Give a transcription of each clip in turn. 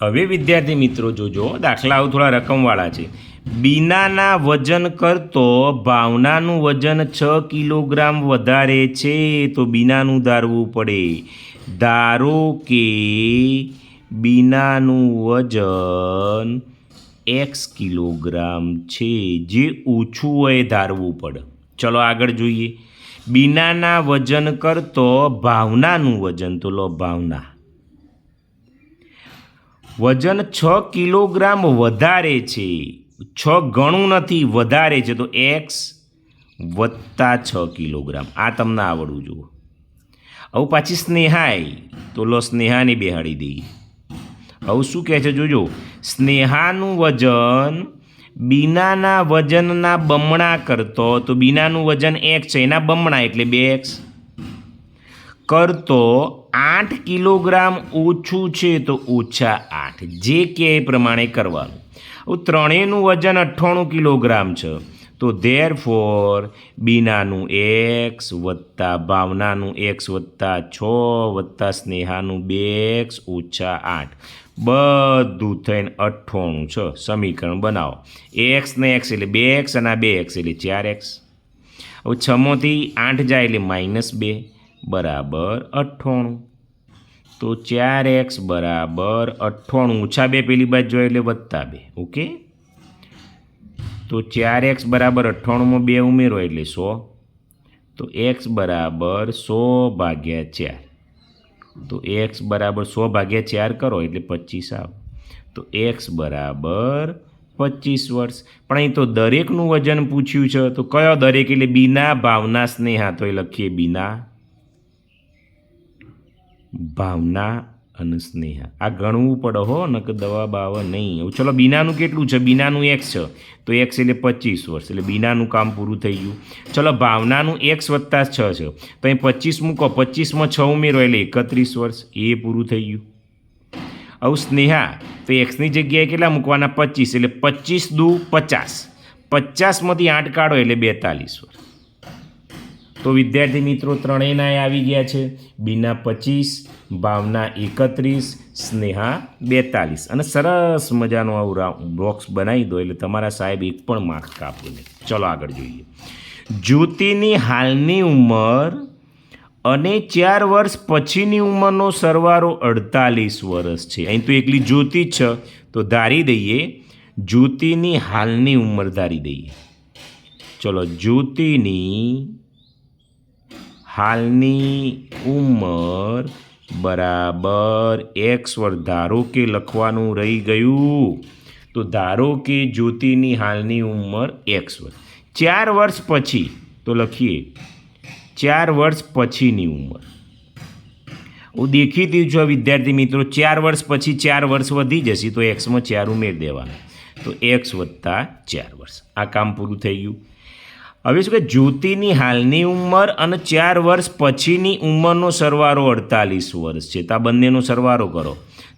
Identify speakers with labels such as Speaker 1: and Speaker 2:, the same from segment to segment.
Speaker 1: હવે વિદ્યાર્થી મિત્રો જોજો, દાખલાઓ થોડા રકમવાળા છે. બીનાના વજન કરતો ભાવનાનું વજન છ કિલોગ્રામ વધારે છે તો બીનાનું ધારવું પડે. ધારો કે બીનાનું વજન એક્સ કિલોગ્રામ છે, જે ઓછું હોય ધારવું પડે. ચલો આગળ જોઈએ. બીનાના વજન કરતો ભાવનાનું વજન, તો લો ભાવના. વજન છ કિલોગ્રામ વધારે છે. છ ગણું નથી, વધારે છે. તો એક્સ વત્તા છ કિલોગ્રામ. આ તમને આવડવું જુઓ. હવે પાછી સ્નેહાય. તો લો સ્નેહાને બેહાડી દઈએ. હવે શું કહે છે જોજો? સ્નેહાનું વજન બીનાના વજનના બમણા કરતો, તો બીનાનું વજન એક છે. એના બમણા એટલે બે એક્સ કરતો આઠ કિલોગ્રામ ઓછું છે તો ઓછા આઠ. જે કે એ પ્રમાણે કરવાનું. ત્રણેયનું વજન અઠ્ઠાણું કિલોગ્રામ છે. તો ધેર ફોર બીનાનું એક્સ વત્તા ભાવનાનું એક્સ વત્તા છ વત્તા સ્નેહાનું બે એક્સ ઓછા આઠ. બધું થઈને અઠ્ઠાણું છે. સમીકરણ બનાવો. એક્સ ને એક્સ એટલે બે એક્સ અને બે એક્સ એટલે ચાર એક્સ. હવે છમાંથી આઠ જાય એટલે માઇનસ બે. બરાબર અઠ્ઠાણું. તો ચાર એક્સ બરાબર અઠ્ઠાણું. ઓછા બે પેલી બાજુ જોઈએ એટલે વત્તા બે. ઓકે? તો ચાર એક્સ બરાબર અઠ્ઠાણુંમાં બે ઉમેરો એટલે સો. તો એક્સ બરાબર સો ભાગ્યા ચાર. તો એક્સ બરાબર સો ભાગ્યા ચાર કરો એટલે પચીસ આવ. તો એક્સ બરાબર પચીસ વર્ષ. પણ અહીં તો દરેકનું વજન પૂછ્યું છે. તો કયો દરેક? એટલે બીના, ભાવના, સ્નેહા. તો એ લખીએ બીના. ભાવના અને સ્નેહા. આ ગણવું પડે હો નક દવા બાવા નહીં. હવે ચલો, બીનાનું કેટલું છે? બીનાનું એક્સ છે. તો એક્સ એટલે પચીસ વર્ષ. એટલે બીનાનું કામ પૂરું થઈ ગયું. ચલો, ભાવનાનું એક્સ વત્તા છ છે. તો અહીં પચીસ મૂકો. પચીસમાં છ ઉમેરો એટલે એકત્રીસ વર્ષ. એ પૂરું થઈ ગયું. હવે સ્નેહા, તો એક્સની જગ્યાએ કેટલા મૂકવાના? પચીસ. એટલે પચીસ દુ પચાસ. પચાસમાંથી આઠ કાઢો એટલે બેતાલીસ વર્ષ. તો વિદ્યાર્થી મિત્રો ત્રણેયના આવી ગયા છે. બીના પચીસ, ભાવના એકત્રીસ, સ્નેહા બેતાલીસ. અને સરસ મજાનો આવું બોક્સ બનાવી દો એટલે તમારા સાહેબ એક પણ માર્ક કાપો નહીં. ચલો આગળ જોઈએ. જ્યોતિની હાલની ઉંમર અને ચાર વર્ષ પછીની ઉંમરનો સરવારો અડતાલીસ વર્ષ છે. અહીં તો એકલી જ્યોતિ છે. તો ધારી દઈએ, જ્યોતિની હાલની ઉંમર ધારી દઈએ. ચલો, જ્યોતિની હાલની ઉંમર બરાબર એક્સ વર ધારો કે લખવાનું રહી ગયું. તો ધારો કે જ્યોતિની હાલની ઉંમર એક્સ વર ચાર વર્ષ પછી, તો લખીએ, ચાર વર્ષ પછીની ઉંમર. હું દેખીતી છું વિદ્યાર્થી મિત્રો, ચાર વર્ષ પછી ચાર વર્ષ વધી જશે, તો એક્સમાં ચાર ઉમેર દેવાના. તો એક્સ વત્તા ચાર વર્ષ. આ કામ પૂરું થઈ ગયું. હવે શું કે જ્યોતિની હાલની ઉંમર અને ચાર વર્ષ પછીની ઉંમરનો સરવારો અડતાલીસ વર્ષ છે. તો આ બંનેનો સરવારો કરો.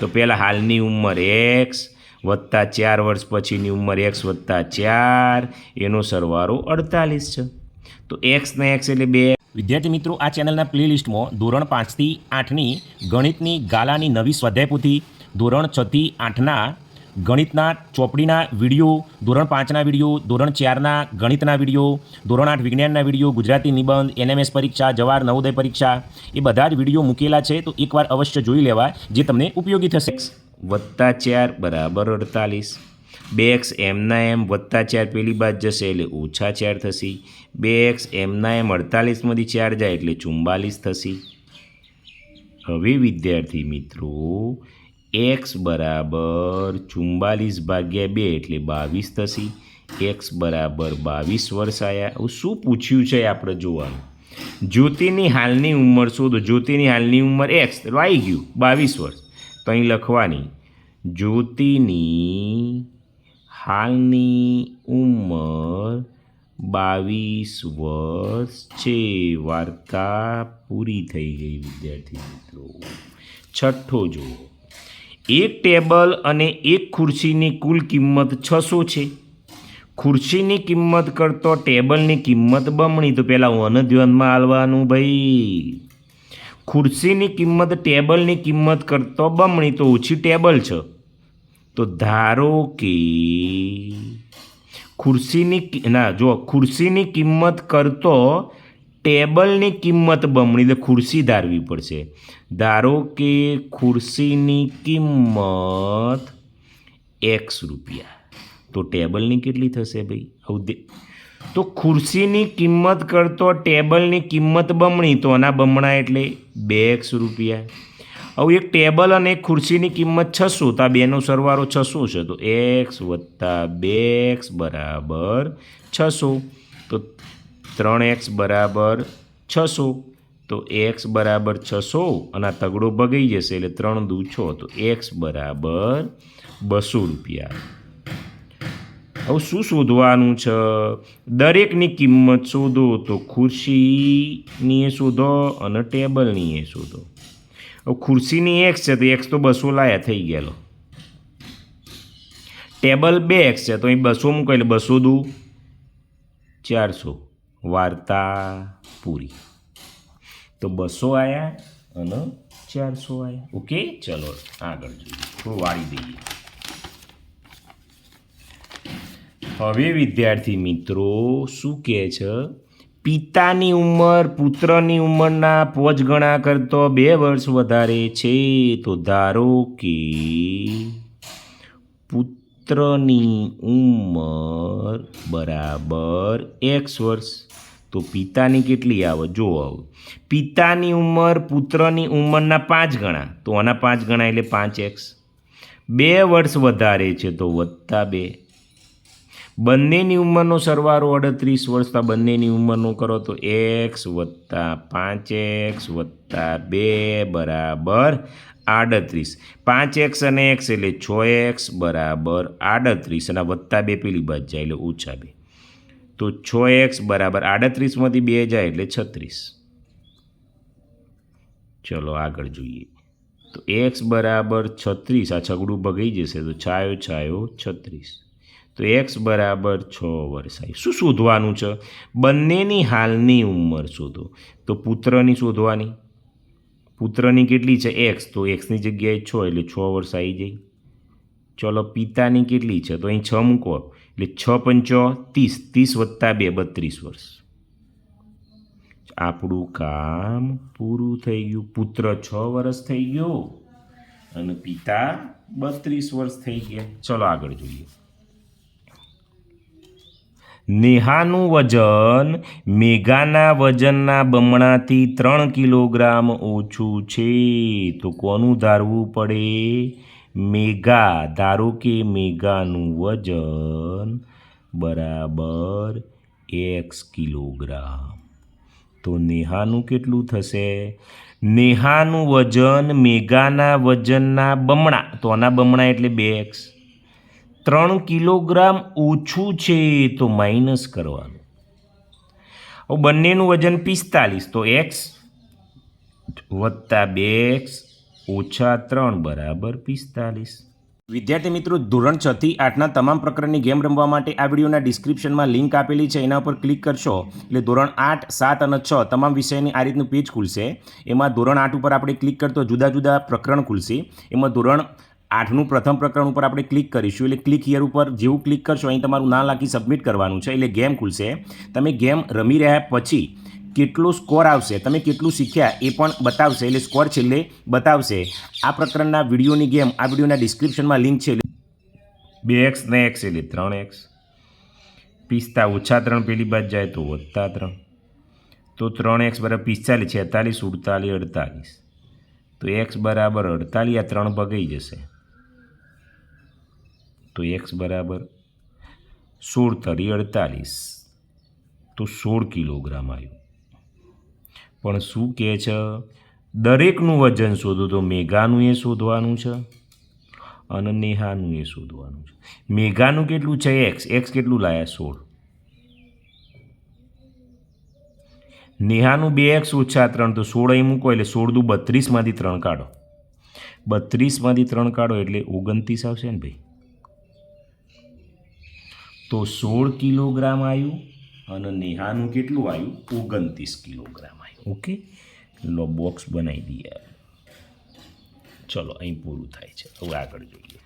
Speaker 1: તો પહેલાં હાલની ઉંમર એક્સ વત્તા ચાર વર્ષ પછીની ઉંમર એક્સ વત્તા ચાર, એનો સરવારો અડતાલીસ છે. તો એક્સ ને એક્સ એટલે બે. વિદ્યાર્થી મિત્રો, આ ચેનલના પ્લેલિસ્ટમાં ધોરણ પાંચથી આઠની ગણિતની ગાલાની નવી સ્વાધ્યાય પોથી, ધોરણ છથી આઠના ગણિતના ચોપડીના વીડિયો, ધોરણ પાંચના વીડિયો, ધોરણ ચારના ગણિતના વીડિયો, ધોરણ આઠ વિજ્ઞાનના વીડિયો, ગુજરાતી નિબંધ, એનએમએસ પરીક્ષા જવાહર નવોદય પરીક્ષા, એ બધા જ વીડિયો મૂકેલા છે, તો એકવાર અવશ્ય જોઈ લેવા જે તમને ઉપયોગી થશે. વત્તા ચાર બરાબર અડતાલીસ. બે એક્સ એમના એમ વત્તા ચાર પેલી બાદ જશે, એટલે ઓછા ચાર થશે. બે એક્સ એમના એમ અડતાલીસમાંથી ચાર જાય, એટલે ચુમ્બાલીસ થશે. હવે વિદ્યાર્થી મિત્રો એક્સ બરાબર ચુમ્બાલીસ ભાગ્યા બે એટલે બાવીસ થશે. એક્સ બરાબર બાવીસ વર્ષ આવ્યા શું પૂછ્યું છે આપણે જોવાનું? જ્યોતિની હાલની ઉંમર શોધો. જ્યોતિની હાલની ઉંમર એક્સ આવી ગયું, બાવીસ વર્ષ. તો અહીં લખવાની. જ્યોતિની હાલની ઉંમર બાવીસ વર્ષ છે. વાર્તા પૂરી થઈ ગઈ, વિદ્યાર્થી મિત્રો. છઠ્ઠો જુઓ. એક ટેબલ અને એક ખુરશીની કુલ કિંમત છસો છે. ખુરશીની કિંમત કરતો ટેબલની કિંમત બમણી. તો પહેલાં વન ધ્યાનમાં આવવાનું ભાઈ. ખુરશીની કિંમત ટેબલની કિંમત કરતો બમણી. તો ઓછી ટેબલ છે. તો ધારો કે ખુરશીની, ના જો ખુરશીની કિંમત કરતો ટેબલની કિંમત બમણી એટલે ખુરશી ધારવી પડશે. ધારો કે ખુરશીની કિંમત એક્સ રૂપિયા. તો ટેબલની કેટલી થશે ભાઈ? આવું દે તો ખુરશીની કિંમત કરતો ટેબલની કિંમત બમણી, તો આના બમણા એટલે બે એક્સ રૂપિયા. હવે એક ટેબલ અને એક ખુરશીની કિંમત છસો, તો આ બેનો સરવાળો છસો છે. તો એક્સ વત્તા બે એક્સ બરાબર છસો. તો ત્રણ એક્સ બરાબર છસો. તો એક્સ બરાબર છસો અને તગડો ભગાઈ જશે એટલે ત્રણ દુ છો. તો એક્સ બરાબર બસો રૂપિયા. હવે શું શોધવાનું છે? દરેકની કિંમત શોધો, તો ખુરશીની એ શોધો અને ટેબલની એ શોધો. હવે ખુરશીની એક્સ છે, તો એક્સ તો બસો લાયા થઈ ગયેલો. ટેબલ બે એક્સ છે, તો અહીં બસો મૂકો એટલે બસો દુ ચારસો. વાર્તા પૂરી. તો બસો આવ્યા અને ચારસો આવ્યા ઓકે, ચલો, આગળ જોઈએ. થોડું વાળી દઈએ. હવે વિદ્યાર્થી મિત્રો, શું કહે છે? પિતાની ઉંમર પુત્રની ઉંમરના પોચ ગણા કરતો બે વર્ષ વધારે છે. તો ધારો કે પુત્રની ઉંમર બરાબર એક્સ વર્ષ. તો પિતાની કેટલી આવે જો આવું. પિતાની ઉંમર પુત્રની ઉંમરના પાંચ ગણા. તો આના પાંચ ગણા એટલે પાંચ એક્સ. બે વર્ષ વધારે છે તો વત્તા બે. બંનેની ઉંમરનો સરવારો અડત્રીસ વર્ષ તો બંનેની ઉંમરનો કરો તો એક્સ વત્તા પાંચ એક્સ વત્તા બે બરાબર આડત્રીસ. પાંચ એક્સ અને એક્સ એટલે છ એક્સ બરાબર આડત્રીસ. અને વત્તા બે પેલી બાદ જાય એટલે ઓછા બે. તો છ એક્સ બરાબર આડત્રીસમાંથી બે જાય એટલે છત્રીસ. ચલો આગળ જોઈએ. તો એક્સ બરાબર છત્રીસ, આ છગડું ભગાઈ જશે તો છાયો છાયો, છત્રીસ. તો એક્સ બરાબર છ વર્ષ આવી શું શોધવાનું છે? બંનેની હાલની ઉંમર શોધો. તો પુત્રની શોધવાની. પુત્રની કેટલી છે? એક્સ. તો એક્સની જગ્યાએ છ એટલે છ વર્ષ આવી જાય. ચલો પિતાની કેટલી છે? તો અહીં છ મૂકો. એટલે છ પંચો ત્રીસ ત્રીસ વત્તા બે, બત્રીસ વર્ષ. આપણું કામ પૂરું થઈ ગયું. પુત્ર છ વર્ષ થઈ ગયો અને પિતા બત્રીસ વર્ષ થઈ ગયા. ચલો આગળ જોઈએ. નેહાનું વજન મેઘાના વજનના બમણાથી ત્રણ કિલોગ્રામ ઓછું છે. તો કોનું ધારવું પડે? મેઘા ધારો કે મેઘાનું વજન બરાબર એક્સ કિલોગ્રામ. તો નેહાનું કેટલું થશે? નેહાનું વજન મેઘાના વજનના બમણા, તો આના બમણા એટલે બે એક્સ. ત્રણ કિલોગ્રામ ઓછું છે તો માઇનસ કરવાનું. બંનેનું વજન પિસ્તાલીસ, તો એક્સ વત્તા બે એક્સ ઓછા ત્રણ બરાબર પિસ્તાલીસ. વિદ્યાર્થી મિત્રો, ધોરણ છ થી આઠના તમામ પ્રકારની ગેમ રમવા માટે આ વિડીયોના ડિસ્ક્રિપ્શનમાં લિંક આપેલી છે, એના ઉપર ક્લિક કરશો. એટલે ધોરણ આઠ, સાત અને છ તમામ વિષયની આ રીતનું પેજ ખુલશે. એમાં ધોરણ આઠ ઉપર આપણે ક્લિક કરતો જુદા જુદા પ્રકરણ ખુલશે. એમાં ધોરણ આઠનું પ્રથમ પ્રકરણ ઉપર આપણે ક્લિક કરીશું. એટલે ક્લિક હિયર ઉપર જેવું ક્લિક કરશો, અહીં તમારું નામ લાખી સબમિટ કરવાનું છે. એટલે ગેમ ખુલશે. તમે ગેમ રમી રહ્યા પછી કેટલો સ્કોર આવશે? તમે કેટલું શીખ્યા એ પણ બતાવશે, એટલે સ્કોર છેલ્લે બતાવશે. આ પ્રકરણના વિડીયોની ગેમ આ વિડીયોના ડિસ્ક્રિપ્શનમાં લિંક છે. બે એક્સ ને એક્સ એટલે ત્રણ એક્સ પિસ્તા ઓછા ત્રણ, પેલી બાદ જાય તો વધતા ત્રણ. તો ત્રણ એક્સ બરાબર પિસ્તાલીસ, છેતાલીસ, સુડતાલીસ, અડતાલીસ. તો એક્સ બરાબર અડતાલીસ, આ ત્રણ ભગાઈ જશે. તો એક્સ બરાબર સોળ તરી અડતાલીસ. તો સોળ કિલોગ્રામ આવ્યું. પણ શું કહે છે? દરેકનું વજન શોધો તો મેઘાનું એ શોધવાનું છે અને નેહાનું એ શોધવાનું છે. મેઘાનું કેટલું છે? એક્સ. એક્સ કેટલું લાયા? સોળ. નેહાનું બે એક્સ ઓછા ત્રણ, તો સોળ અહીં મૂકો, એટલે સોળ દુ બત્રીસમાંથી ત્રણ કાઢો. બત્રીસમાંથી ત્રણ કાઢો એટલે ઓગણત્રીસ આવશે ને ભાઈ? તો સોળ કિલોગ્રામ આવ્યું અને નેહાનું કેટલું આવ્યું ઓગણત્રીસ કિલોગ્રામ ઓકે લો બોક્સ બનાવી દઈએ. ચલો, અહીં પૂરું થાય છે. હવે આગળ જોઈએ.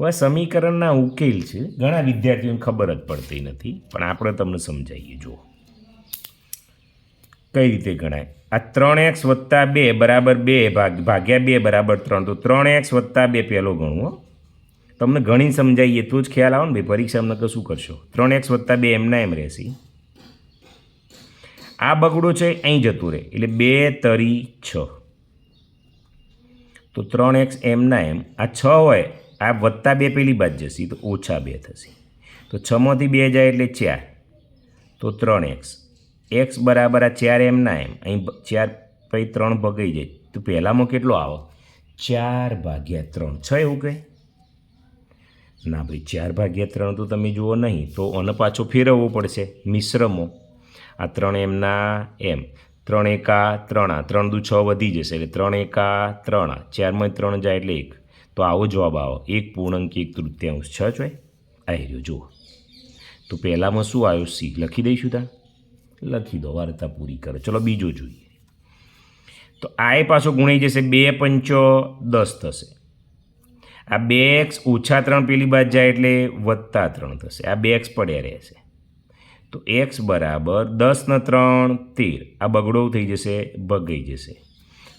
Speaker 1: હવે સમીકરણના ઉકેલ છે. ઘણા વિદ્યાર્થીઓને ખબર જ પડતી નથી, પણ આપણે તમને સમજાવીએ. જુઓ. કઈ રીતે ગણાય? આ ત્રણ એક્સ વત્તા બે બરાબર બે ભાગ, ભાગ્યા બે બરાબર ત્રણ. તો ત્રણ એક્સ વત્તા બે પહેલો ગણવો તમને ઘણી સમજાવીએ તો જ ખ્યાલ આવે ને, ભાઈ પરીક્ષામાં નકર શું કરશો? ત્રણ એક્સ વત્તા બે એમના એમ રહેશે. આ બગડો છે, અહીં જતું રહે. એટલે બે તરી છ. તો ત્રણ એક્સ એમના એમ, આ છ હોય, આ વત્તા બે પેલી બાદ જશે, તો ઓછા બે થશે. તો છમાંથી બે જાય એટલે ચાર. તો ત્રણ એક્સ. એક્સ બરાબર આ ચાર એમના એમ. અહીં ચાર પછી ત્રણ ભગાઈ જાય. તો પહેલામાં કેટલો આવો? ચાર ભાગ્યા ત્રણ. છ એવું કહે? ના ભાઈ, ચાર ભાગ્યા ત્રણ તો તમે જુઓ નહીં, તો આને પાછો ફેરવવો પડશે મિશ્રમો. આ ત્રણ એમના એમ. ત્રણ એકા ત્રણ આ ત્રણ દુ છ વધી જશે એટલે ત્રણ એકા ત્રણ ચારમાં ત્રણ જાય એટલે એક. તો આવો જવાબ આવો. એક પૂર્ણાંક, એક તૃતીયાંશ. છ છો આવી રહ્યો, જુઓ. તો પહેલાંમાં શું આવ્યું? સી. લખી દઈશું તા? લખી દો, વાર્તા પૂરી કરો. ચલો બીજો જોઈએ. તો આ એ પાછો ગુણાઈ જશે. બે પંચો દસ થશે. આ બે એક્સ ઓછા ત્રણ પેલી બાદ જાય એટલે વત્તા ત્રણ થશે. આ બે એક્સ પડ્યા રહેશે. તો એક્સ બરાબર દસના ત્રણ તેર. આ બગડો થઈ જશે, ભગાઈ જશે.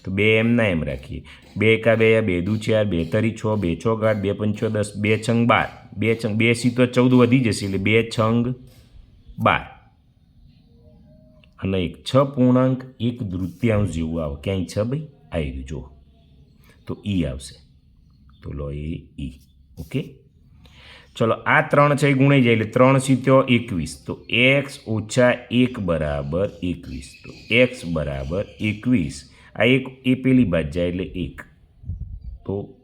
Speaker 1: તો બે એમના એમ રાખીએ. બે એકા બે બે દુ ચાર, બે તરી છ, બે છ આઠ બે પંચો દસ, બે છંગ બાર. બે છંગ, બે સી તો ચૌદ વધી જશે એટલે બે છંગ બાર. અને એક છ પૂર્ણાંક, એક દૃત્યાંશ જેવું આવે. ક્યાંય છ ભાઈ? આવી ગયું જુઓ તો ઈ આવશે. તો લો એ ઈ. ઓકે? ચલો, આ ત્રણ છે એ ગુણાઈ જાય એટલે ત્રણ સિત્યો એકવીસ. તો એક્સ ઓછા એક બરાબર એકવીસ. તો એક્સ બરાબર એકવીસ. આ એક, એ પેલી બાજ જાય એટલે એક. તો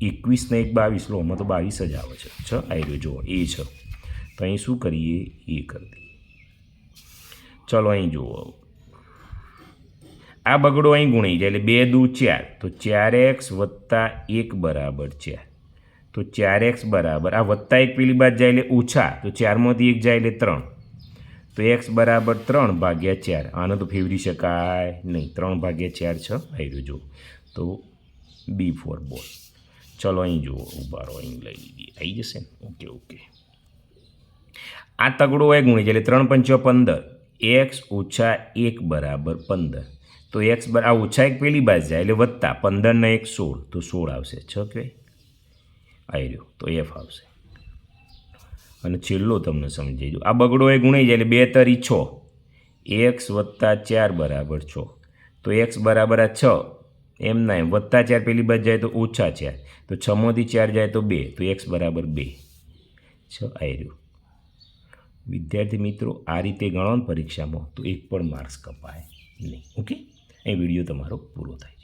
Speaker 1: એકવીસને એક બાવીસ. લો, આમાં તો બાવીસ જ આવે છે. છ આવી રહ્યો, જુઓ, એ છ. તો અહીં શું કરીએ? એ કરી દઈએ. ચલો, અહીં જુઓ. આ બગડો અહીં ગુણાઈ જાય એટલે બે દુ ચાર. તો ચાર એક્સ વત્તા એક બરાબર ચાર. તો ચાર એક્સ બરાબર. આ વત્તા એક પેલી બાદ જાય એટલે ઓછા. તો ચારમાંથી એક જાય એટલે ત્રણ. તો એક્સ બરાબર ત્રણ ભાગ્યા ચાર. આને તો ફેવરી શકાય નહીં. ત્રણ ભાગ્યા ચાર છ આવી જુઓ. તો બી ફોર બોલ. ચલો અહીં જુઓ. ઉભારો અહીં લઈ લીધી. આવી જશે ને? Okay okay. આ તગડો હોય ગુણી એટલે ત્રણ પંચો પંદર. એક્સ ઓછા એક બરાબર પંદર. તો એક્સ બરાબર આ ઓછા એક પેલી બાજુ જાય એટલે વત્તા. પંદરના એક સોળ. તો સોળ આવશે. છ કે આવી રહ્યો. તો એફ આવશે. અને છેલ્લો તમને સમજી જો આ બગડો એ ગુણાઈ જાય એટલે બે તરી છ. એક્સ વત્તા ચાર બરાબર છ. તો એક્સ બરાબર આ છ. એમ ના એમ. વત્તા ચાર પેલી બાજુ જાય તો ઓછા ચાર. તો છમાંથી ચાર જાય તો બે. તો એક્સ બરાબર બે. છ આવી રહ્યું. વિદ્યાર્થી મિત્રો, આ રીતે ગણો ને પરીક્ષામાં તો એક પણ માર્ક્સ કપાય નહીં. ઓકે એ વીડિયો તમારો પૂરો થાય.